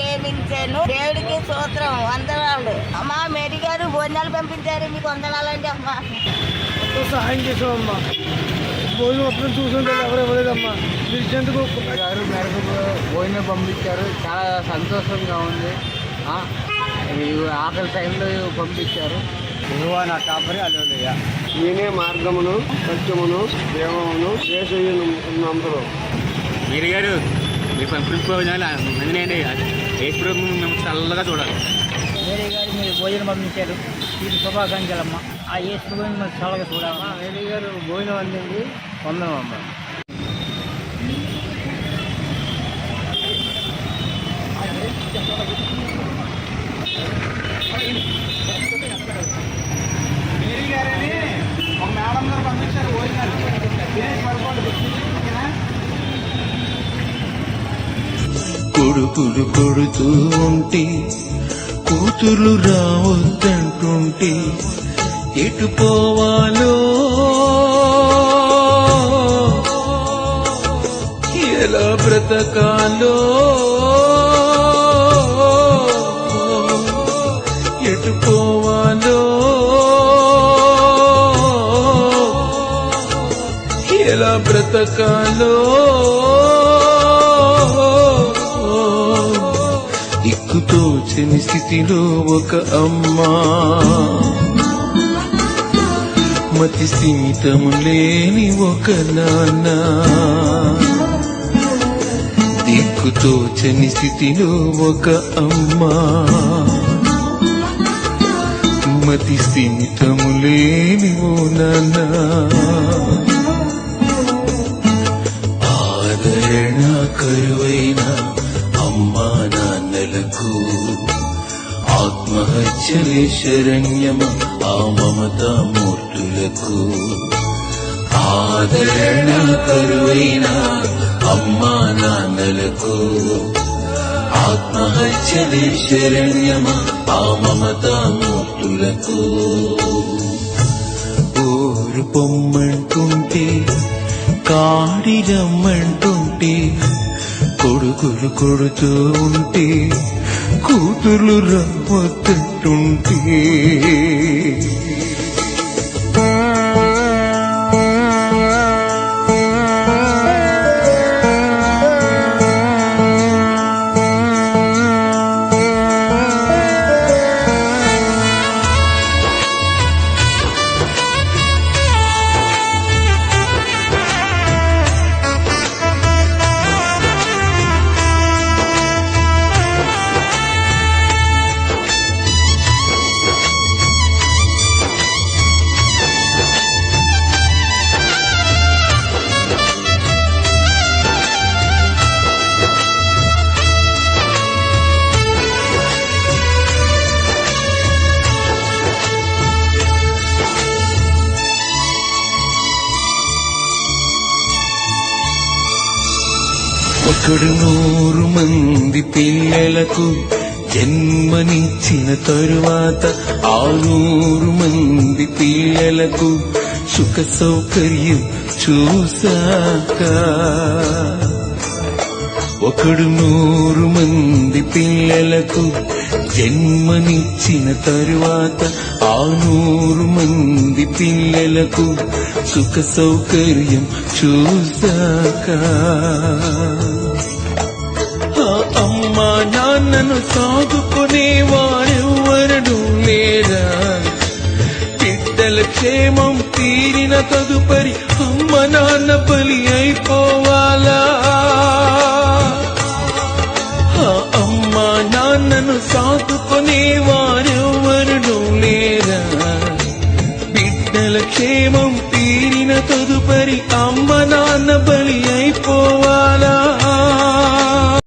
ప్రేమించాను. దేవుడికి సూత్రం వందనాలు అమ్మా మేరీ గారు భోజనాలు పంపించారు. మీకు వందనాలండి అమ్మా. సహాయం చేసామమ్మా భోజనం అప్పుడు చూసుంటే ఎవరు ఇవ్వలేదమ్మా. మీరు ఇచ్చేందుకు గారు మేరకు భోజనం పంపించారు. చాలా సంతోషంగా ఉంది. ఆ, ఈ ఆకలి టైంలో పంపించారు. నా కాపరి అల్లుయ్య నేనే మార్గమును సత్యమును దేవమును దేశయ్యను అందరూ మీరు గారు మీ పంపిణీ భోజనాలు మందినేయండి ఎప్పుడు మేము చల్లగా చూడాలి వేరే గారు మీరు భోజనం పంపించారు మీకు శుభాకాంక్షలమ్మ ఆ ప్రభువుని మనం చల్లగా చూడాలమ్మా మేరీ గారు భోజనం అందింది పొందాం కొడుకులు కొడుతూ ఉంటే కూతుర్లు రావద్దంటుంటే ఎటు పోవాలో? ఎలా బ్రతకాలో? ఎటు పోవాలో? ఎలా బ్రతకాలో? తోచని స్థితిలో ఒక అమ్మా. మతి సీమితము లేని ఒక నాన్న. దిక్కుతోచని స్థితిలో ఒక అమ్మా. మతి సీమితము లేని ఓ నాన్న. ఆదరణ కరువై ఆత్మహత్యలే శరణ్యమ ఆ మమతామూర్తులకు ఆదరణ కరువైన అమ్మా నాన్నలకు. ఆత్మహత్యలే శరణ్యమ ఆ మమతామూర్తులకు ఊరు పొమ్మంటుంటే కాడి రమ్మంటుంటే కొడుకులు కొడుతూ ఉంటే కూతుర్లు రమ్మతుంటుంటే ఒకడు నూరు మంది పిల్లలకు జన్మనిచ్చిన తరువాత ఆ నూరు మంది పిల్లలకు సుఖ సౌకర్యం చూశాక ఒకడు నూరు మంది పిల్లలకు జన్మనిచ్చిన తరువాత ఆ నూరు మంది పిల్లలకు సుఖ సౌకర్యం చూశాక మనను సాదుకునే వారెవ్వరను లేదా బిడ్డల క్షేమం తీరిన తదుపరి అమ్మ నాన్న బలి అయిపోవాలా? అమ్మ నాన్నను సాదుకునే వారెవ్వరను లేదా బిడ్డల క్షేమం తీరిన తదుపరి అమ్మ నాన్న బలి